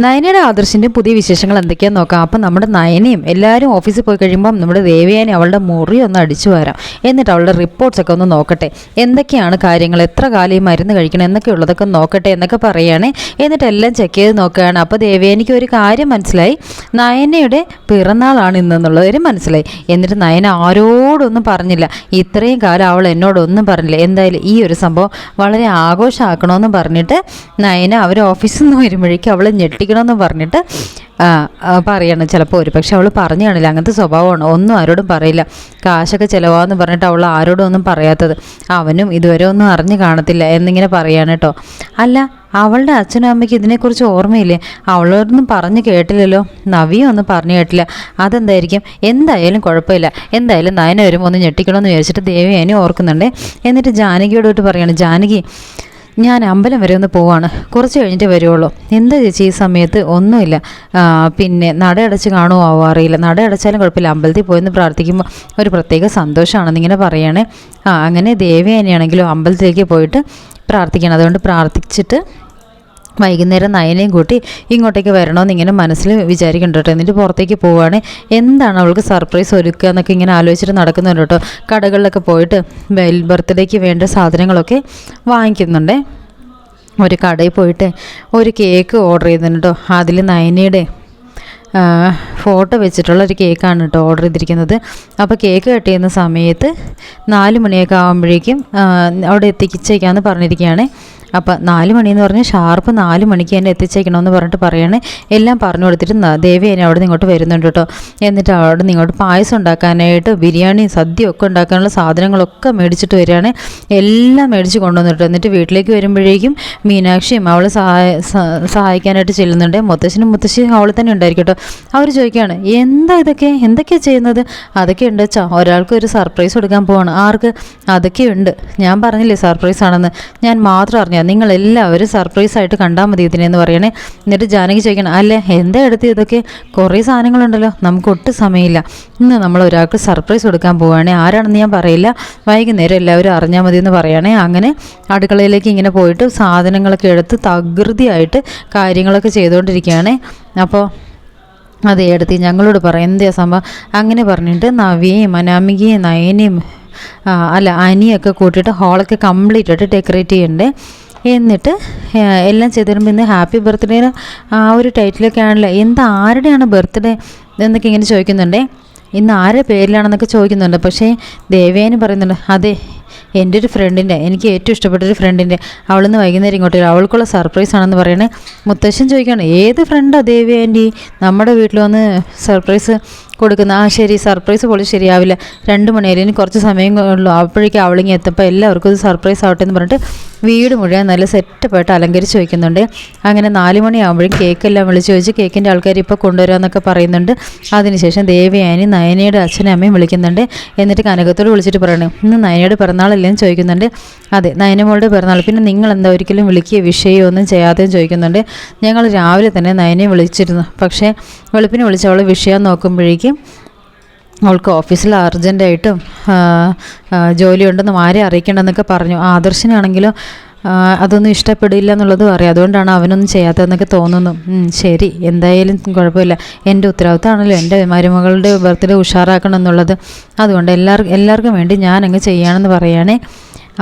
നയനയുടെ ആദർശിന്റെ പുതിയ വിശേഷങ്ങൾ എന്തൊക്കെയാണെന്ന് നോക്കാം. അപ്പം നമ്മുടെ നയനയും എല്ലാവരും ഓഫീസിൽ പോയി കഴിയുമ്പോൾ നമ്മുടെ ദേവയാനി അവളുടെ മുറി ഒന്ന് അടിച്ചു വരാം. എന്നിട്ട് അവളുടെ റിപ്പോർട്ട്സ് ഒക്കെ ഒന്ന് നോക്കട്ടെ. എന്തൊക്കെയാണ് കാര്യങ്ങൾ? എത്ര കാലം ഈ മരുന്ന് കഴിക്കണം? എന്നൊക്കെ ഉള്ളതൊക്കെ നോക്കട്ടെ എന്നൊക്കെ പറയുകയാണ് എന്നിട്ട് എല്ലാം ചെക്ക് ചെയ്ത് നോക്കുകയാണ്. അപ്പോൾ ദേവയാനിക്ക് ഒരു കാര്യം മനസ്സിലായി. നയനയുടെ പിറന്നാളാണ് ഇന്നെന്നുള്ളത് ഒരു മനസ്സിലായി. എന്നിട്ട് നയന ആരോടൊന്നും പറഞ്ഞില്ല. ഇത്രയും കാലം അവൾ എന്നോടൊന്നും പറഞ്ഞില്ല. എന്തായാലും ഈ ഒരു സംഭവം വളരെ ആഘോഷമാക്കണമെന്ന് പറഞ്ഞിട്ട് നയന അവർ ഓഫീസിൽ നിന്ന് വരുമ്പോഴേക്കും അവൾ ഞെട്ടിക്കണമെന്ന് പറഞ്ഞിട്ട് പറയാണ് ചിലപ്പോൾ ഒരു. പക്ഷെ അവൾ പറഞ്ഞു കാണില്ല അങ്ങനത്തെ സ്വഭാവമാണ്. ഒന്നും ആരോടും പറയില്ല. കാശൊക്കെ ചിലവാന്ന് പറഞ്ഞിട്ട് അവൾ ആരോടും ഒന്നും പറയാത്തത്. അവനും ഇതുവരെ ഒന്നും അറിഞ്ഞു കാണത്തില്ല എന്നിങ്ങനെ പറയാണ് കേട്ടോ. അല്ല അവളുടെ അച്ഛനും അമ്മയ്ക്ക് ഇതിനെക്കുറിച്ച് ഓർമ്മയില്ലേ? അവളോടൊന്നും പറഞ്ഞു കേട്ടില്ലല്ലോ. നവിയും ഒന്നും പറഞ്ഞു കേട്ടില്ല. അതെന്തായിരിക്കും? എന്തായാലും കുഴപ്പമില്ല. എന്തായാലും നയന വരുമ്പോൾ ഒന്ന് ഞെട്ടിക്കണമെന്ന് വിചാരിച്ചിട്ട് ദേവിയാനി ഓർക്കുന്നുണ്ട്. എന്നിട്ട് ജാനകിയോട് പറയാണ് ജാനകി ഞാൻ അമ്പലം വരെ ഒന്ന് പോവാണ്. കുറച്ച് കഴിഞ്ഞിട്ട് വരുവുള്ളൂ. എന്താ ചേച്ചി ഈ സമയത്ത്? ഒന്നുമില്ല. പിന്നെ നട അടച്ച് കാണുമോ ആവോ അറിയില്ല. നട അടച്ചാലും കുഴപ്പമില്ല. അമ്പലത്തിൽ പോയെന്ന് പ്രാർത്ഥിക്കുമ്പോൾ ഒരു പ്രത്യേക സന്തോഷമാണെന്ന് ഇങ്ങനെ പറയണേ. ആ അങ്ങനെ ദേവിയാനിയാണെങ്കിലും അമ്പലത്തിലേക്ക് പോയിട്ട് പ്രാർത്ഥിക്കണം. അതുകൊണ്ട് പ്രാർത്ഥിച്ചിട്ട് വൈകുന്നേരം നയനെയും കൂട്ടി ഇങ്ങോട്ടേക്ക് വരണമെന്ന് ഇങ്ങനെ മനസ്സിൽ വിചാരിക്കുന്നുണ്ട് കേട്ടോ. എന്നിട്ട് പുറത്തേക്ക് പോവുകയാണ് എന്താണ് അവൾക്ക് സർപ്രൈസ് ഒരുക്കുക എന്നൊക്കെ ഇങ്ങനെ ആലോചിച്ചിട്ട് നടക്കുന്നുണ്ട് കേട്ടോ. കടകളിലൊക്കെ പോയിട്ട് ബർത്ത്ഡേക്ക് വേണ്ട സാധനങ്ങളൊക്കെ വാങ്ങിക്കുന്നുണ്ടേ. ഒരു കടയിൽ പോയിട്ട് ഒരു കേക്ക് ഓർഡർ ചെയ്തിട്ടുണ്ട് കേട്ടോ. അതിൽ നയനയുടെ ഫോട്ടോ വെച്ചിട്ടുള്ള ഒരു കേക്കാണ് കേട്ടോ ഓർഡർ ചെയ്തിരിക്കുന്നത്. അപ്പോൾ കേക്ക് കട്ട് ചെയ്യുന്ന സമയത്ത് നാല് മണിയൊക്കെ ആകുമ്പോഴേക്കും അവിടെ എത്തിച്ചേക്കാമെന്ന് പറഞ്ഞിരിക്കുകയാണ്. അപ്പോൾ നാല് എന്ന് പറഞ്ഞാൽ ഷാർപ്പ് നാല് മണിക്ക് എന്നെ എത്തിച്ചേക്കണമെന്ന് പറഞ്ഞിട്ട് പറയാണ്. എല്ലാം പറഞ്ഞു കൊടുത്തിട്ട് ദേവി എന്നെ അവിടെ ഇങ്ങോട്ട് വരുന്നുണ്ട് കേട്ടോ എന്നിട്ട് അവിടെ ഇങ്ങോട്ട് പായസം ഉണ്ടാക്കാനായിട്ട് ബിരിയാണി സദ്യ ഒക്കെ ഉണ്ടാക്കാനുള്ള സാധനങ്ങളൊക്കെ മേടിച്ചിട്ട് വരികയാണ്. എല്ലാം മേടിച്ച് കൊണ്ടുവന്നിട്ട് എന്നിട്ട് വീട്ടിലേക്ക് വരുമ്പോഴേക്കും മീനാക്ഷിയും അവൾ സഹായ സഹായിക്കാനായിട്ട് ചെല്ലുന്നുണ്ട്. മുത്തശ്ശനും മുത്തശ്ശിയും അവൾ തന്നെ ഉണ്ടായിരിക്കും കേട്ടോ അവർ ചോദിക്കുകയാണ് എന്താ ഇതൊക്കെ? എന്തൊക്കെയാണ് ചെയ്യുന്നത്? അതൊക്കെ ഉണ്ട് ചാ ഒരാൾക്ക് ഒരു സർപ്രൈസ് കൊടുക്കാൻ പോവാണ്. ആർക്ക്? അതൊക്കെ ഉണ്ട്. ഞാൻ പറഞ്ഞില്ലേ സർപ്രൈസ് ആണെന്ന്. ഞാൻ മാത്രം അറിഞ്ഞാൽ നിങ്ങൾ എല്ലാവരും സർപ്രൈസ് ആയിട്ട് കണ്ടാൽ മതി ഇതിനെന്ന് പറയണേ. എന്നിട്ട് ജാനകി ചോദിക്കണം അല്ലേ എന്താ എടുത്ത് ഇതൊക്കെ? കുറേ സാധനങ്ങളുണ്ടല്ലോ നമുക്ക് ഒട്ടും സമയമില്ല. ഇന്ന് നമ്മൾ ഒരാൾക്ക് സർപ്രൈസ് കൊടുക്കാൻ പോവുകയാണെ ആരാണെന്ന് ഞാൻ പറയില്ല. വൈകുന്നേരം എല്ലാവരും അറിഞ്ഞാൽ മതി എന്ന് പറയുകയാണെ അങ്ങനെ അടുക്കളയിലേക്ക് ഇങ്ങനെ പോയിട്ട് സാധനങ്ങളൊക്കെ എടുത്ത് തകൃതിയായിട്ട് കാര്യങ്ങളൊക്കെ ചെയ്തുകൊണ്ടിരിക്കുകയാണ് അപ്പോൾ അതെ എടുത്ത് ഞങ്ങളോട് പറയാം എന്തേ സംഭവം? അങ്ങനെ പറഞ്ഞിട്ട് നവിയെയും അനാമികയും നയനയും അല്ല അനിയൊക്കെ കൂട്ടിയിട്ട് ഹാളൊക്കെ കംപ്ലീറ്റ് ആയിട്ട് ഡെക്കറേറ്റ് ചെയ്യണ്ടേ. എന്നിട്ട് എല്ലാം ചെയ്ത് ഇന്ന് ഹാപ്പി ബർത്ത്ഡേന് ആ ഒരു ടൈറ്റിലൊക്കെ ആണല്ലോ. എന്ത് ആരുടെയാണ് ബർത്ത്ഡേ എന്നൊക്കെ ഇങ്ങനെ ചോദിക്കുന്നുണ്ടേ. ഇന്ന് ആരുടെ പേരിലാണെന്നൊക്കെ ചോദിക്കുന്നുണ്ട്. പക്ഷേ ദേവേന് പറയുന്നുണ്ട് അതെ എന്റെ ഒരു ഫ്രണ്ടിന്റെ എനിക്ക് ഏറ്റവും ഇഷ്ടപ്പെട്ട ഒരു ഫ്രണ്ടിന്റെ അവളിന്ന് വൈകുന്നേരം ഇങ്ങോട്ട് വരും. അവൾക്കുള്ള സർപ്രൈസ് ആണെന്ന് പറയണേ. മുത്തശ്ശൻ ചോദിക്കുകയാണ് ഏത് ഫ്രണ്ടാണ് ദേവി ആന്റി നമ്മുടെ വീട്ടിൽ വന്ന് സർപ്രൈസ് കൊടുക്കുന്ന ആ ശരി സർപ്രൈസ് പോലും ശരിയാവില്ല. രണ്ട് മണിവരെ ഇനി കുറച്ച് സമയം ഉള്ളൂ. അപ്പോഴേക്കും അവളിങ്ങി എത്തപ്പോൾ എല്ലാവർക്കും ഇത് സർപ്രൈസ് ആവട്ടെ എന്ന് പറഞ്ഞിട്ട് വീട് മുഴുവൻ നല്ല സെറ്റപ്പായിട്ട് അലങ്കരിച്ച് വയ്ക്കുന്നുണ്ട് അങ്ങനെ നാല് മണിയാകുമ്പോഴും കേക്കെല്ലാം വിളിച്ച് ചോദിച്ച് കേക്കിന്റെ ആൾക്കാർ ഇപ്പോൾ കൊണ്ടുവരാമെന്നൊക്കെ പറയുന്നുണ്ട്. അതിനുശേഷം ദേവയാനി നയനയുടെ അച്ഛനും അമ്മയും വിളിക്കുന്നുണ്ട്. എന്നിട്ട് കനകത്തോട് വിളിച്ചിട്ട് പറയണേ ഇന്ന് നയനയുടെ പിറന്നാളല്ലേന്ന് ചോദിക്കുന്നുണ്ട്. അതെ നയനമോളുടെ പിറന്നാൾ. പിന്നെ നിങ്ങൾ എന്താ ഒരിക്കലും വിളിക്കുകയോ വിഷയമൊന്നും ചെയ്യാതെയും ചോദിക്കുന്നുണ്ട്. ഞങ്ങൾ രാവിലെ തന്നെ നയനെ വിളിച്ചിരുന്നു. പക്ഷേ വെളുപ്പിനെ വിളിച്ചവൾ വിഷയം നോക്കുമ്പോഴേക്കും അവൾക്ക് ഓഫീസിൽ അർജന്റായിട്ടും ജോലിയുണ്ടെന്ന് ആരെ അറിയിക്കേണ്ടെന്നൊക്കെ പറഞ്ഞു. ആദർശനാണെങ്കിലും അതൊന്നും ഇഷ്ടപ്പെടില്ല എന്നുള്ളതും അറിയാം. അതുകൊണ്ടാണ് അവനൊന്നും ചെയ്യാത്തതെന്നൊക്കെ തോന്നുന്നു. ശരി. എന്തായാലും കുഴപ്പമില്ല. എന്റെ ഉത്തരവാദിത്തമാണല്ലോ എന്റെ മരുമകളുടെ ബർത്ത്ഡേ ഉഷാറാക്കണം എന്നുള്ളത്. അതുകൊണ്ട് എല്ലാവർക്കും എല്ലാവർക്കും വേണ്ടി ഞാൻ അങ്ങ് ചെയ്യാണെന്ന് പറയുകയാണേ.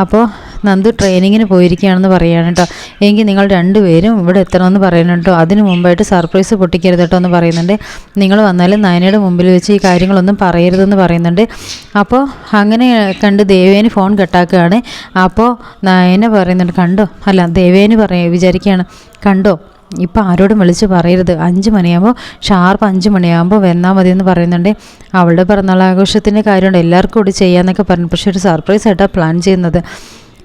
അപ്പോൾ നന്ദു ട്രെയിനിങ്ങിന് പോയിരിക്കുകയാണെന്ന് പറയുകയാണ് കേട്ടോ. എങ്കിൽ നിങ്ങൾ രണ്ടുപേരും ഇവിടെ എത്തണമെന്ന് പറയണം കേട്ടോ. അതിന് മുമ്പായിട്ട് സർപ്രൈസ് പൊട്ടിക്കരുത് കേട്ടോ എന്ന് പറയുന്നുണ്ട്. നിങ്ങൾ വന്നാലും നയനയുടെ മുമ്പിൽ വെച്ച് ഈ കാര്യങ്ങളൊന്നും പറയരുതെന്ന് പറയുന്നുണ്ട്. അപ്പോൾ അങ്ങനെ കണ്ട് ദേവേന് ഫോൺ കട്ടാക്കുകയാണ്. അപ്പോൾ നയന പറയുന്നുണ്ട് കണ്ടോ? അല്ല ദേവേന് പറയ വിചാരിക്കുകയാണ് കണ്ടോ? ഇപ്പം ആരോടും വിളിച്ച് പറയരുത്. അഞ്ച് മണിയാകുമ്പോൾ ഷാർപ്പ് അഞ്ച് മണിയാകുമ്പോൾ വന്നാൽ മതി എന്ന് പറയുന്നുണ്ട്. അവളുടെ പിറന്നാൾ ആഘോഷത്തിന്റെ കാര്യമുണ്ട്. എല്ലാവർക്കും കൂടി ചെയ്യാമെന്നൊക്കെ പറഞ്ഞു. പക്ഷേ ഒരു സർപ്രൈസ് ആയിട്ടാണ് പ്ലാൻ ചെയ്യുന്നത്.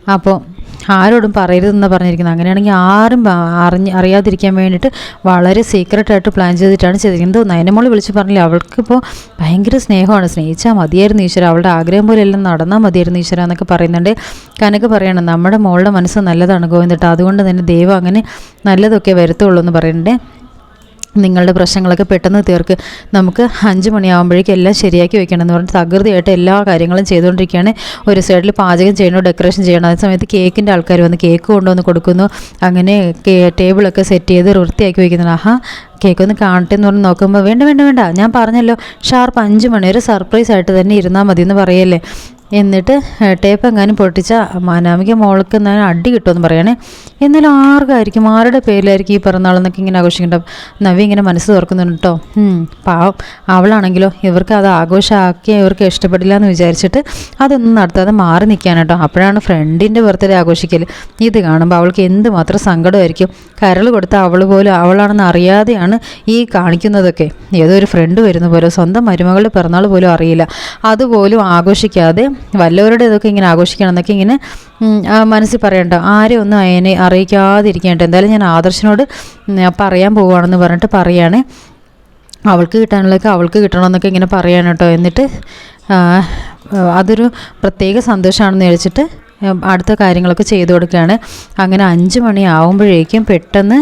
അപ്പോൾ ആരോടും പറയരുതെന്ന് പറഞ്ഞിരിക്കുന്നത്. അങ്ങനെയാണെങ്കിൽ ആരും അറിഞ്ഞ് അറിയാതിരിക്കാൻ വേണ്ടിയിട്ട് വളരെ സീക്രട്ടായിട്ട് പ്ലാൻ ചെയ്തിട്ടാണ് ചെയ്തിരിക്കുന്നത്. നയനമോൾ വിളിച്ച് പറഞ്ഞില്ല അവൾക്കിപ്പോൾ ഭയങ്കര സ്നേഹമാണ്. സ്നേഹിച്ചാൽ മതിയായിരുന്നു ഈശ്വര. അവളുടെ ആഗ്രഹം പോലെ എല്ലാം നടന്നാൽ മതിയായിരുന്നു ഈശ്വര എന്നൊക്കെ പറയുന്നുണ്ട്. കനക്ക് പറയണം നമ്മുടെ മോളുടെ മനസ്സ് നല്ലതാണ് ഗോവിന്ദട്ട. അതുകൊണ്ട് തന്നെ ദൈവം അങ്ങനെ നല്ലതൊക്കെ വരുത്തുള്ളൂ എന്ന് പറയുന്നുണ്ട്. നിങ്ങളുടെ പ്രശ്നങ്ങളൊക്കെ പെട്ടെന്ന് തീർക്ക്. നമുക്ക് അഞ്ച് മണിയാകുമ്പോഴേക്കും എല്ലാം ശരിയാക്കി വെക്കണം എന്ന് പറഞ്ഞിട്ട് തകൃതിയായിട്ട് എല്ലാ കാര്യങ്ങളും ചെയ്തുകൊണ്ടിരിക്കുകയാണ്. ഒരു സൈഡിൽ പാചകം ചെയ്യണോ ഡെക്കറേഷൻ ചെയ്യണോ. അതേ സമയത്ത് കേക്കിന്റെ ആൾക്കാർ വന്ന് കേക്ക് കൊണ്ടുവന്ന് കൊടുക്കുന്നു. അങ്ങനെ ടേബിളൊക്കെ സെറ്റ് ചെയ്ത് വൃത്തിയാക്കി വയ്ക്കുന്നു ആഹാ കേക്ക് ഒന്ന് കാണട്ടെ എന്ന് പറഞ്ഞ് നോക്കുമ്പോൾ വേണ്ട വേണ്ട വേണ്ട. ഞാൻ പറഞ്ഞല്ലോ ഷാർപ്പ് അഞ്ച് മണി ഒരു സർപ്രൈസ് ആയിട്ട് തന്നെ ഇരുന്നാൽ മതി എന്ന് പറയല്ലേ. എന്നിട്ട് ടേപ്പ് എങ്ങാനും പൊട്ടിച്ച അനാമിക മോൾക്ക് എന്നാലും അടി കിട്ടുമെന്ന് പറയണേ. എന്നാലും ആർക്കായിരിക്കും? ആരുടെ പേരിലായിരിക്കും ഈ പിറന്നാളെന്നൊക്കെ ഇങ്ങനെ ആഘോഷിക്കേണ്ട നവി ഇങ്ങനെ മനസ്സ് തുറക്കുന്നുണ്ട് കേട്ടോ പാവം. അവളാണെങ്കിലോ ഇവർക്ക് അത് ആഘോഷമാക്കി ഇവർക്ക് ഇഷ്ടപ്പെടില്ല എന്ന് വിചാരിച്ചിട്ട് അതൊന്നും നടത്താതെ മാറി നിൽക്കാൻ കേട്ടോ അപ്പോഴാണ് ഫ്രണ്ടിന്റെ ബർത്ത്ഡേ ആഘോഷിക്കൽ ഇത് കാണുമ്പോൾ അവൾക്ക് എന്തുമാത്രം സങ്കടമായിരിക്കും. കരൾ കൊടുത്ത അവൾ പോലും അവളാണെന്ന് അറിയാതെയാണ് ഈ കാണിക്കുന്നതൊക്കെ. ഏതോ ഒരു ഫ്രണ്ട് വരുന്ന പോലെ സ്വന്തം മരുമകളുടെ പിറന്നാൾ പോലും അറിയില്ല. അതുപോലും ആഘോഷിക്കാതെ വല്ലവരുടെ ഇതൊക്കെ ഇങ്ങനെ ആഘോഷിക്കണം എന്നൊക്കെ ഇങ്ങനെ മനസ്സിൽ പറയണ്ട. ആരും ഒന്നും അതിനെ അറിയിക്കാതിരിക്കേണ്ട. എന്തായാലും ഞാൻ ആദർശനോട് പറയാൻ പോവുകയാണെന്ന് പറഞ്ഞിട്ട് പറയാണ്. അവൾക്ക് കിട്ടാനുള്ളതൊക്കെ അവൾക്ക് കിട്ടണമെന്നൊക്കെ ഇങ്ങനെ പറയാൻ കേട്ടോ. എന്നിട്ട് അതൊരു പ്രത്യേക സന്തോഷമാണെന്ന് വിചാരിച്ചിട്ട് അടുത്ത കാര്യങ്ങളൊക്കെ ചെയ്തു കൊടുക്കുകയാണ്. അങ്ങനെ അഞ്ച് മണി ആവുമ്പോഴേക്കും പെട്ടെന്ന്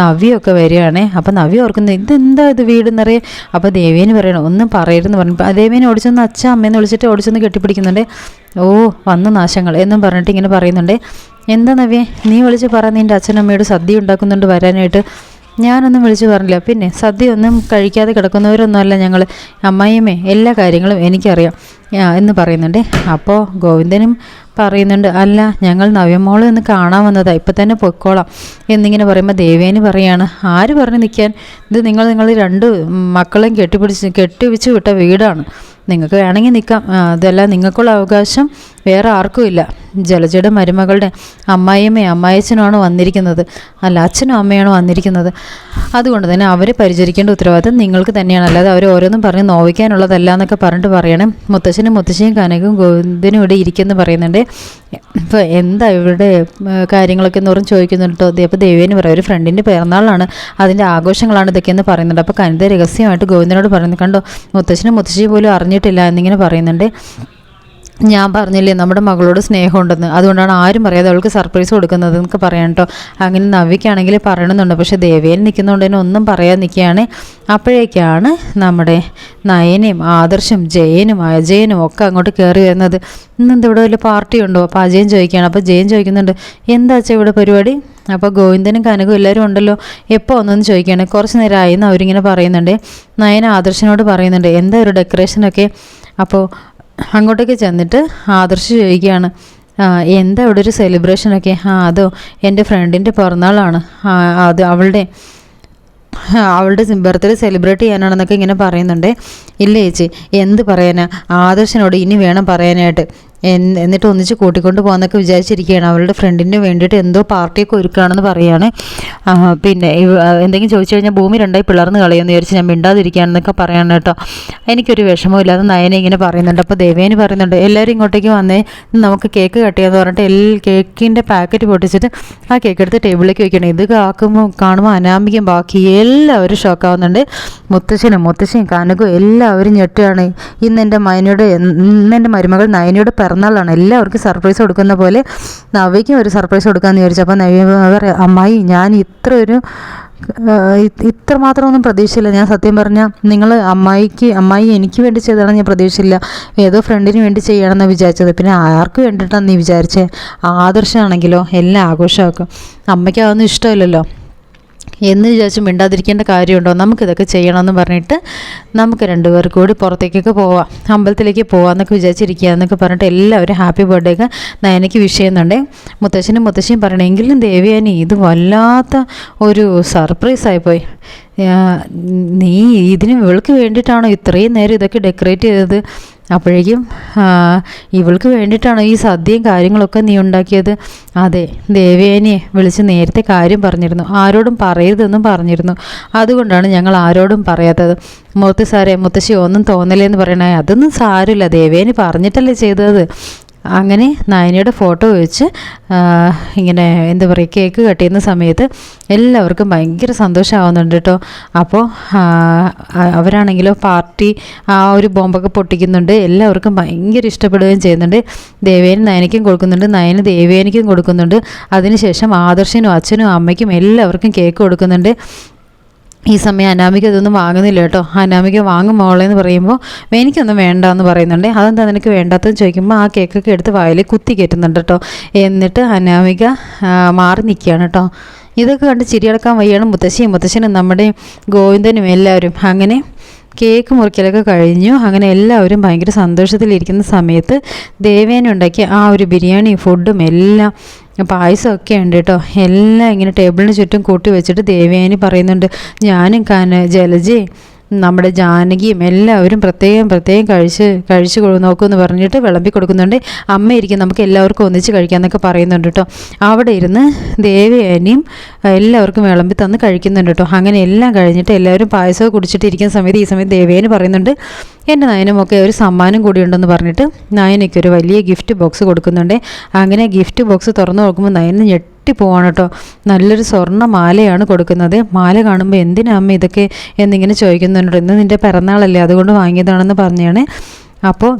നവ്യൊക്കെ വരികയാണ്. അപ്പോൾ നവ്യ ഓർക്കുന്നത് ഇതെന്താ ഇത് വീട് നിറയെ? അപ്പോൾ ദേവേന് പറയണം ഒന്നും പറയരുതെന്ന് പറഞ്ഞു ദേവേനെ ഓടിച്ചൊന്ന് അച്ഛ അമ്മയെന്ന് വിളിച്ചിട്ട് ഓടിച്ചൊന്ന് കെട്ടിപ്പിടിക്കുന്നുണ്ട്. ഓ വന്ന നാശങ്ങൾ എന്നും പറഞ്ഞിട്ട് ഇങ്ങനെ പറയുന്നുണ്ട്. എന്താ നവ്യ നീ വിളിച്ച് പറ നിന്റെ അച്ഛനമ്മയോട് സദ്യ ഉണ്ടാക്കുന്നുണ്ട് വരാനായിട്ട്. ഞാനൊന്നും വിളിച്ചു പറഞ്ഞില്ല. പിന്നെ സദ്യ ഒന്നും കഴിക്കാതെ കിടക്കുന്നവരൊന്നുമല്ല ഞങ്ങൾ അമ്മായിയമ്മേ എല്ലാ കാര്യങ്ങളും എനിക്കറിയാം എന്ന് പറയുന്നുണ്ട്. അപ്പോൾ ഗോവിന്ദനും പറയുന്നുണ്ട് അല്ല ഞങ്ങൾ നവ്യമോളെ എന്ന് കാണാൻ വന്നതാണ് ഇപ്പം തന്നെ പൊയ്ക്കോളാം. എന്നിങ്ങനെ പറയുമ്പോൾ ദേവേനി പറയാണ് ആര് പറഞ്ഞു നിൽക്കാൻ ഇത് നിങ്ങൾ നിങ്ങൾ രണ്ട് മക്കളെയും കെട്ടിപ്പിടിച്ച് കെട്ടിവെച്ച് വിട്ട വീടാണ്. നിങ്ങൾക്ക് വേണമെങ്കിൽ നിൽക്കാം. അതെല്ലാം അതല്ല നിങ്ങൾക്കുള്ള അവകാശം വേറെ ആർക്കും ഇല്ല. ജലജയുടെ മരുമകളുടെ അമ്മായിയമ്മയും അമ്മായച്ചനുമാണ് വന്നിരിക്കുന്നത്? അല്ല അച്ഛനും അമ്മയാണോ വന്നിരിക്കുന്നത്? അതുകൊണ്ട് തന്നെ അവരെ പരിചരിക്കേണ്ട ഉത്തരവാദിത്തം നിങ്ങൾക്ക് തന്നെയാണ്. അല്ലാതെ അവർ ഓരോന്നും പറഞ്ഞ് നോവിക്കാനുള്ളതല്ല എന്നൊക്കെ പറഞ്ഞിട്ട് പറയണം. മുത്തശ്ശനും മുത്തശ്ശിയും കനകും ഗോവിന്ദനും ഇവിടെ ഇരിക്കുമെന്ന് പറയുന്നുണ്ട്. ഇപ്പോൾ എന്താ ഇവിടെ കാര്യങ്ങളൊക്കെ എന്ന് പറഞ്ഞ് ചോദിക്കുന്നുണ്ടോ അപ്പോൾ ദേവേന് പറയാം ഒരു ഫ്രണ്ടിന്റെ പിറന്നാളാണ്. അതിന്റെ ആഘോഷങ്ങളാണ് ഇതൊക്കെയെന്ന് പറയുന്നുണ്ട്. അപ്പോൾ കനിത രഹസ്യമായിട്ട് ഗോവിന്ദനോട് പറയുന്നു. കണ്ടോ മുത്തശ്ശനും മുത്തശ്ശി പോലും അറിഞ്ഞിട്ടില്ല എന്നിങ്ങനെ പറയുന്നുണ്ട്. ഞാൻ പറഞ്ഞില്ലേ നമ്മുടെ മകളോട് സ്നേഹമുണ്ടെന്ന്. അതുകൊണ്ടാണ് ആരും പറയാതെ അവൾക്ക് സർപ്രൈസ് കൊടുക്കുന്നത് എന്നൊക്കെ പറയാം കേട്ടോ അങ്ങനെ നവിക്കാണെങ്കിൽ പറയണമെന്നുണ്ട്. പക്ഷേ ദേവേൻ നിൽക്കുന്നതുകൊണ്ട് തന്നെ ഒന്നും പറയാൻ നിൽക്കുകയാണ്. അപ്പോഴേക്കാണ് നമ്മുടെ നയനയും ആദർശും ജയനും അജയനും ഒക്കെ അങ്ങോട്ട് കയറി വരുന്നത്. ഇന്നെന്താ ഇവിടെ വല്ല പാർട്ടി ഉണ്ടോ? അപ്പോൾ അജയൻ ചോദിക്കുകയാണ്. അപ്പോൾ ജയൻ ചോദിക്കുന്നുണ്ട് എന്താ അച്ഛാ ഇവിടെ പരിപാടി? അപ്പോൾ ഗോവിന്ദനും കനകും എല്ലാവരും ഉണ്ടല്ലോ. എപ്പോൾ ഒന്നെന്ന് ചോദിക്കുകയാണ്. കുറച്ച് നേരമായി എന്ന് അവരിങ്ങനെ പറയുന്നുണ്ട്. നയന ആദർശനോട് പറയുന്നുണ്ട് എന്താ ഒരു ഡെക്കറേഷനൊക്കെ അപ്പോൾ അങ്ങോട്ടേക്ക് ചെന്നിട്ട് ആദർശ് ചോദിക്കുകയാണ് എന്താ ഇവിടെ ഒരു സെലിബ്രേഷനൊക്കെ ആ അതോ എന്റെ ഫ്രണ്ടിന്റെ പിറന്നാളാണ്. അത് അവളുടെ അവളുടെ ബർത്ത്ഡേ സെലിബ്രേറ്റ് ചെയ്യാനാണെന്നൊക്കെ ഇങ്ങനെ പറയുന്നുണ്ട്. ഇല്ല ചേച്ചി എന്ത് പറയാനാ? ആദർശനോട് ഇനി വേണം പറയാനായിട്ട്. എന്നിട്ട് ഒന്നിച്ച് കൂട്ടിക്കൊണ്ട് പോകാന്നൊക്കെ വിചാരിച്ചിരിക്കുകയാണ്. അവളുടെ ഫ്രണ്ടിന് വേണ്ടിയിട്ട് എന്തോ പാർട്ടിയൊക്കെ ഒരുക്കുകയാണെന്ന് പറയുകയാണ് പിന്നെ എന്തെങ്കിലും ചോദിച്ചു കഴിഞ്ഞാൽ ഭൂമി രണ്ടായി പിളർന്ന് കളയുമെന്ന് വിചാരിച്ച് ഞാൻ മിണ്ടാതിരിക്കുകയാണെന്നൊക്കെ പറയാണ് കേട്ടോ. എനിക്കൊരു വിഷമവും ഇല്ലാതെ നയന ഇങ്ങനെ പറയുന്നുണ്ട്. അപ്പോൾ ദേവേന് പറയുന്നുണ്ട് എല്ലാവരും ഇങ്ങോട്ടേക്ക് വന്നേ. നമുക്ക് കേക്ക് കട്ട് ചെയ്യാന്ന് പറഞ്ഞിട്ട് എൽ കേക്കിന്റെ പാക്കറ്റ് പൊട്ടിച്ചിട്ട് ആ കേക്ക് എടുത്ത് ടേബിളിലേക്ക് വെക്കണം ഇത് കാക്കുമ്പോൾ കാണുമ്പോൾ അനാമികം ബാക്കി എല്ലാവരും ഷോക്കാവുന്നുണ്ട്. മുത്തശ്ശനും മുത്തശ്ശിയും കനകും എല്ലാവരും ഞെട്ടുകയാണ്. ഇന്ന് എന്റെ മൈനയുടെ ഇന്ന് എന്റെ മരുമകൾ നയനയുടെ പിറന്നാളാണ്. എല്ലാവർക്കും സർപ്രൈസ് കൊടുക്കുന്ന പോലെ നവയ്ക്കും ഒരു സർപ്രൈസ് കൊടുക്കാമെന്ന് വിചാരിച്ചു. അപ്പോൾ നവ്യ പറയാം അമ്മായി ഞാൻ ഇത്ര ഒരു ആ, ഇ- ഇത്ര മാത്രമൊന്നും പ്രതീക്ഷയില്ല ഞാൻ സത്യം പറഞ്ഞാൽ നിങ്ങൾ അമ്മായിക്ക് അമ്മായി എനിക്ക് വേണ്ടി ചെയ്തതാണ് ഞാൻ പ്രതീക്ഷിച്ചില്ല. ഏതോ ഫ്രണ്ടിന് വേണ്ടി ചെയ്യണമെന്ന് വിചാരിച്ചത്. പിന്നെ ആർക്ക് വേണ്ടിയിട്ടാണ് നീ വിചാരിച്ചേ? ആദർശമാണെങ്കിലോ എല്ലാം ആഘോഷമാക്കും. അമ്മയ്ക്ക് അതൊന്നും ഇഷ്ടമില്ലല്ലോ. എന്ന് വിചാരിച്ച് മിണ്ടാതിരിക്കേണ്ട കാര്യമുണ്ടോ? നമുക്കിതൊക്കെ ചെയ്യണമെന്ന് പറഞ്ഞിട്ട് നമുക്ക് രണ്ടുപേർക്ക് കൂടി പുറത്തേക്കൊക്കെ പോവാം. അമ്പലത്തിലേക്ക് പോവാമെന്നൊക്കെ വിചാരിച്ചിരിക്കുക എന്നൊക്കെ പറഞ്ഞിട്ട് എല്ലാവരും ഹാപ്പി ബർത്ത്ഡേ ഒക്കെ നയനയ്ക്ക് വിഷ് ചെയ്യുന്നുണ്ട്. മുത്തശ്ശനും മുത്തശ്ശിയും പറയണമെങ്കിലും ദേവിയാനി ഇത് വല്ലാത്ത ഒരു സർപ്രൈസ് ആയിപ്പോയി ആ, നീ ഇതിന് ഇവൾക്ക് വേണ്ടിയിട്ടാണോ ഇത്രയും നേരം ഇതൊക്കെ ഡെക്കറേറ്റ് ചെയ്തത്? അപ്പോഴേക്കും ഇവൾക്ക് വേണ്ടിയിട്ടാണോ ഈ സദ്യയും കാര്യങ്ങളൊക്കെ നീ ഉണ്ടാക്കിയത്? അതെ ദേവേനെ വിളിച്ച് നേരത്തെ കാര്യം പറഞ്ഞിരുന്നു. ആരോടും പറയരുതെന്നും പറഞ്ഞിരുന്നു. അതുകൊണ്ടാണ് ഞങ്ങൾ ആരോടും പറയാത്തത്. മൂർത്തി സാറേ മുത്തശ്ശി ഒന്നും തോന്നലേന്ന് പറയണേ അതൊന്നും സാരമില്ല. ദേവേനി പറഞ്ഞിട്ടല്ലേ ചെയ്തത്. അങ്ങനെ നയനയുടെ ഫോട്ടോ വെച്ച് ഇങ്ങനെ എന്താ പറയുക കേക്ക് കട്ട് ചെയ്യുന്ന സമയത്ത് എല്ലാവർക്കും ഭയങ്കര സന്തോഷമാവുന്നുണ്ട് കേട്ടോ. അപ്പോൾ അവരാണെങ്കിലോ പാർട്ടി ആ ഒരു ബോംബൊക്കെ പൊട്ടിക്കുന്നുണ്ട്. എല്ലാവർക്കും ഭയങ്കര ഇഷ്ടപ്പെടുകയും ചെയ്യുന്നുണ്ട്. ദേവേനും നയനയ്ക്കും കൊടുക്കുന്നുണ്ട്. നയന് ദേവേനിക്കും കൊടുക്കുന്നുണ്ട്. അതിനുശേഷം ആദർശനും അച്ഛനും അമ്മയ്ക്കും എല്ലാവർക്കും കേക്ക് കൊടുക്കുന്നുണ്ട്. ഈ സമയം അനാമിക ഇതൊന്നും വാങ്ങുന്നില്ല കേട്ടോ. അനാമിക വാങ്ങും മോളെ എന്ന് പറയുമ്പോൾ എനിക്കൊന്നും വേണ്ട എന്ന് പറയുന്നുണ്ട്. അതെന്താ നിനക്ക് വേണ്ടാത്തതെന്ന് ചോദിക്കുമ്പോൾ ആ കേക്കൊക്കെ എടുത്ത് വായിൽ കുത്തി കയറ്റുന്നുണ്ട് കേട്ടോ. എന്നിട്ട് അനാമിക മാറി നിൽക്കുകയാണ് കേട്ടോ. ഇതൊക്കെ കണ്ട് ചിരിയടക്കാൻ വയ്യാണ് മുത്തശ്ശിയും മുത്തശ്ശനും നമ്മുടെ ഗോവിന്ദനും എല്ലാവരും. അങ്ങനെ കേക്ക് മുറിക്കലൊക്കെ കഴിഞ്ഞു. അങ്ങനെ എല്ലാവരും ഭയങ്കര സന്തോഷത്തിലിരിക്കുന്ന സമയത്ത് ദേവേനുണ്ടാക്കിയ ആ ഒരു ബിരിയാണി ഫുഡും എല്ലാം പായസമൊക്കെ ഉണ്ട് കേട്ടോ എല്ലാം ഇങ്ങനെ ടേബിളിന് ചുറ്റും കൂട്ടി വെച്ചിട്ട് ദേവേനി പറയുന്നുണ്ട് ഞാനും കാന ജലജയും നമ്മുടെ ജാനകിയും എല്ലാവരും പ്രത്യേകം പ്രത്യേകം കഴിച്ച് കഴിച്ച് നോക്കുമെന്ന് പറഞ്ഞിട്ട് വിളമ്പി കൊടുക്കുന്നുണ്ട്. അമ്മ ഇരിക്കും നമുക്ക് എല്ലാവർക്കും ഒന്നിച്ച് കഴിക്കാമെന്നൊക്കെ പറയുന്നുണ്ട് കേട്ടോ. അവിടെ ഇരുന്ന് ദേവയാനിയും എല്ലാവർക്കും വിളമ്പി തന്ന് കഴിക്കുന്നുണ്ട് കേട്ടോ. അങ്ങനെ എല്ലാം കഴിഞ്ഞിട്ട് എല്ലാവരും പായസമൊക്കെ കുടിച്ചിട്ട് ഇരിക്കുന്ന സമയത്ത് ഈ സമയത്ത് ദേവേന് പറയുന്നുണ്ട് എന്റെ നയനുമൊക്കെ ഒരു സമ്മാനം കൂടി ഉണ്ടെന്ന് പറഞ്ഞിട്ട് നയനയ്ക്ക് ഒരു വലിയ ഗിഫ്റ്റ് ബോക്സ് കൊടുക്കുന്നുണ്ട്. അങ്ങനെ ഗിഫ്റ്റ് ബോക്സ് തുറന്നു നോക്കുമ്പോൾ നയന് ഞെട്ടി പോവാണ് കേട്ടോ. നല്ലൊരു സ്വർണ മാലയാണ് കൊടുക്കുന്നത്. മാല കാണുമ്പോൾ എന്തിനാ അമ്മ ഇതൊക്കെ എന്നിങ്ങനെ ചോദിക്കുന്നുണ്ട്. ഇന്ന് നിന്റെ പിറന്നാളല്ലേ അതുകൊണ്ട് വാങ്ങിയതാണെന്ന് പറഞ്ഞാണ്. അപ്പോൾ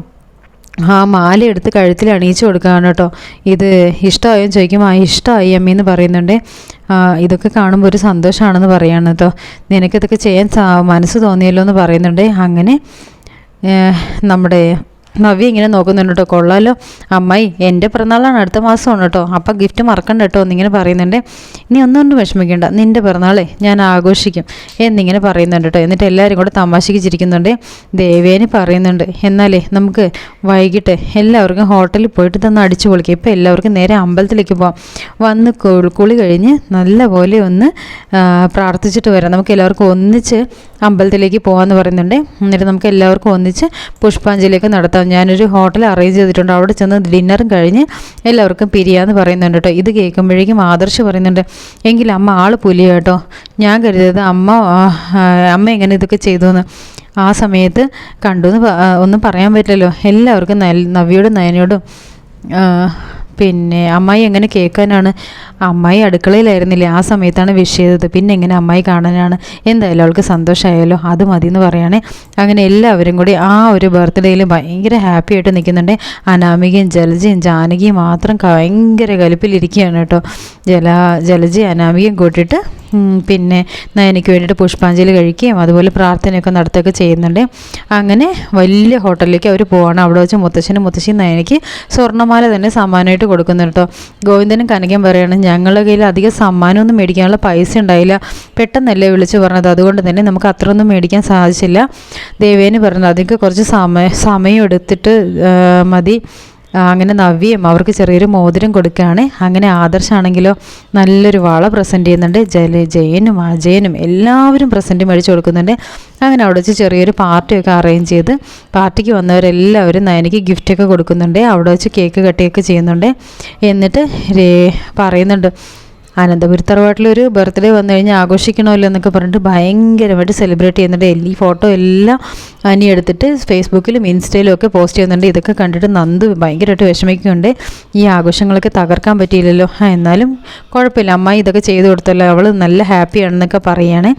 ആ മാല എടുത്ത് കഴുത്തിൽ അണിയിച്ചു കൊടുക്കുകയാണ് കേട്ടോ. ഇത് ഇഷ്ടമായോ എന്ന് ചോദിക്കുമ്പോൾ ആ ഇഷ്ടമായി അമ്മയെന്ന് പറയുന്നുണ്ട്. ഇതൊക്കെ കാണുമ്പോൾ ഒരു സന്തോഷമാണെന്ന് പറയാണ് കേട്ടോ. നിനക്കിതൊക്കെ ചെയ്യാൻ മനസ്സ് തോന്നിയല്ലോ എന്ന് പറയുന്നുണ്ട്. അങ്ങനെ നമ്മുടെ നവ്യ ഇങ്ങനെ നോക്കുന്നുണ്ട് കേട്ടോ. കൊള്ളാലോ. അമ്മായി എന്റെ പിറന്നാളാണ് അടുത്ത മാസമാണ് കേട്ടോ. അപ്പം ഗിഫ്റ്റ് മറക്കണ്ട കേട്ടോ എന്നിങ്ങനെ പറയുന്നുണ്ട്. നീ ഒന്നും വിഷമിക്കേണ്ട വിഷമിക്കണ്ട. നിന്റെ പിറന്നാളെ ഞാൻ ആഘോഷിക്കും എന്നിങ്ങനെ പറയുന്നുണ്ട് കേട്ടോ. എന്നിട്ട് എല്ലാവരും കൂടെ തമാശയ്ക്ക് ചിരിക്കുന്നുണ്ട് ദേവേനി പറയുന്നുണ്ട് എന്നാലേ നമുക്ക് വൈകിട്ട് എല്ലാവർക്കും ഹോട്ടലിൽ പോയിട്ട് തന്നെ അടിച്ചു പൊളിക്കാം. ഇപ്പം എല്ലാവർക്കും നേരെ അമ്പലത്തിലേക്ക് പോവാം. വന്ന് കുളി കഴിഞ്ഞ് നല്ലപോലെ ഒന്ന് പ്രാർത്ഥിച്ചിട്ട് വരാം. നമുക്ക് എല്ലാവർക്കും ഒന്നിച്ച് അമ്പലത്തിലേക്ക് പോകാമെന്ന് പറയുന്നുണ്ട്. എന്നിട്ട് നമുക്ക് എല്ലാവർക്കും ഒന്നിച്ച് പുഷ്പാഞ്ജലിയൊക്കെ നടത്താം. ഞാനൊരു ഹോട്ടൽ അറേഞ്ച് ചെയ്തിട്ടുണ്ട്. അവിടെ ചെന്ന് ഡിന്നറും കഴിഞ്ഞ് എല്ലാവർക്കും പിരിയാന്ന് പറയുന്നുണ്ട് കേട്ടോ. ഇത് കേൾക്കുമ്പോഴേക്കും ആദർശ് പറയുന്നുണ്ട് എങ്കിൽ അമ്മ ആൾ പുലിയ കേട്ടോ. ഞാൻ കരുതിയത് അമ്മ അമ്മ എങ്ങനെ ഇതൊക്കെ ചെയ്തു എന്ന് ആ സമയത്ത് കണ്ടു എന്ന് ഒന്നും പറയാൻ പറ്റില്ലല്ലോ. എല്ലാവർക്കും നവ്യോടും നയനോടും പിന്നെ അമ്മായി എങ്ങനെ കേൾക്കാനാണ്? അമ്മായി അടുക്കളയിലായിരുന്നില്ലേ ആ സമയത്താണ് വിഷ് ചെയ്തത്. പിന്നെ എങ്ങനെ അമ്മായി കാണാനാണ്? എന്തായാലും അവൾക്ക് സന്തോഷമായാലോ അത് മതി എന്ന് പറയുകയാണെ. അങ്ങനെ എല്ലാവരും കൂടി ആ ഒരു ബർത്ത്ഡേയിൽ ഭയങ്കര ഹാപ്പി ആയിട്ട് നിൽക്കുന്നുണ്ട്. അനാമികയും ജലജയും ജാനകിയും മാത്രം ഭയങ്കര കലിപ്പിലിരിക്കുകയാണ് കേട്ടോ. ജല ജലജയും അനാമികയും കൂട്ടിയിട്ട് പിന്നെ എനിക്ക് വേണ്ടിയിട്ട് പുഷ്പാഞ്ജലി കഴിക്കുകയും അതുപോലെ പ്രാർത്ഥനയൊക്കെ നടത്തുകയൊക്കെ ചെയ്യുന്നുണ്ട്. അങ്ങനെ വലിയ ഹോട്ടലിലേക്ക് അവർ പോവാണ്. അവിടെ വെച്ച് മുത്തശ്ശനും മുത്തശ്ശിയും നയനയ്ക്ക് സ്വർണമാല തന്നെ സമ്മാനമായിട്ട് കൊടുക്കുന്നുണ്ട് കേട്ടോ. ഗോവിന്ദനും കനകയും പറയുകയാണ് ഞങ്ങളുടെ കയ്യിൽ അധികം സമ്മാനമൊന്നും മേടിക്കാനുള്ള പൈസ ഉണ്ടായില്ല. പെട്ടെന്നല്ലേ വിളിച്ച് പറഞ്ഞത്. അതുകൊണ്ട് തന്നെ നമുക്ക് അത്രയൊന്നും മേടിക്കാൻ സാധിച്ചില്ല. ദേവേന് പറഞ്ഞത് അതിനൊക്കെ കുറച്ച് സമയം സമയം എടുത്തിട്ട് മതി. അങ്ങനെ നവ്യയും അവർക്ക് ചെറിയൊരു മോതിരം കൊടുക്കുകയാണ്. അങ്ങനെ ആദർശാണെങ്കിലോ നല്ലൊരു വള പ്രസന്റ് ചെയ്യുന്നുണ്ട്. ജല ജയനും അജയനും എല്ലാവരും പ്രസന്റ് മേടിച്ച് കൊടുക്കുന്നുണ്ട്. അങ്ങനെ അവിടെ വെച്ച് ചെറിയൊരു പാർട്ടിയൊക്കെ അറേഞ്ച് ചെയ്ത് പാർട്ടിക്ക് വന്നവരെല്ലാവരും നയനിക്ക് ഗിഫ്റ്റൊക്കെ കൊടുക്കുന്നുണ്ട്. അവിടെ വെച്ച് കേക്ക് കട്ടിയൊക്കെ ചെയ്യുന്നുണ്ട്. എന്നിട്ട് പറയുന്നുണ്ട് അനന്തപുരി തറവാട്ടിലൊരു ബർത്ത്ഡേ വന്നു കഴിഞ്ഞാൽ ആഘോഷിക്കണമല്ലോ എന്നൊക്കെ പറഞ്ഞിട്ട് ഭയങ്കരമായിട്ട് സെലിബ്രേറ്റ് ചെയ്യുന്നുണ്ട്. ഈ ഫോട്ടോ എല്ലാം അനി എടുത്തിട്ട് ഫേസ്ബുക്കിലും ഇൻസ്റ്റയിലും ഒക്കെ പോസ്റ്റ് ചെയ്യുന്നുണ്ട്. ഇതൊക്കെ കണ്ടിട്ട് നന്ദ് ഭയങ്കരമായിട്ട് വിഷമിക്കുന്നുണ്ട്. ഈ ആഘോഷങ്ങളൊക്കെ തകർക്കാൻ പറ്റിയില്ലല്ലോ. എന്നാലും കുഴപ്പമില്ല. അമ്മായി ഇതൊക്കെ ചെയ്തു കൊടുത്തല്ലോ. അവൾ നല്ല ഹാപ്പിയാണെന്നൊക്കെ പറയുകയാണ്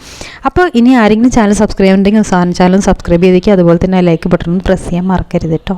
അപ്പോൾ ഇനി ആരെങ്കിലും ചാനൽ സബ്സ്ക്രൈബ് ഉണ്ടെങ്കിൽ ചാനൽ സബ്സ്ക്രൈബ് ചെയ്തേക്കുക അതുപോലെ തന്നെ ലൈക്ക് ബട്ടൺ പ്രസ് ചെയ്യാൻ മറക്കരുത് കേട്ടോ.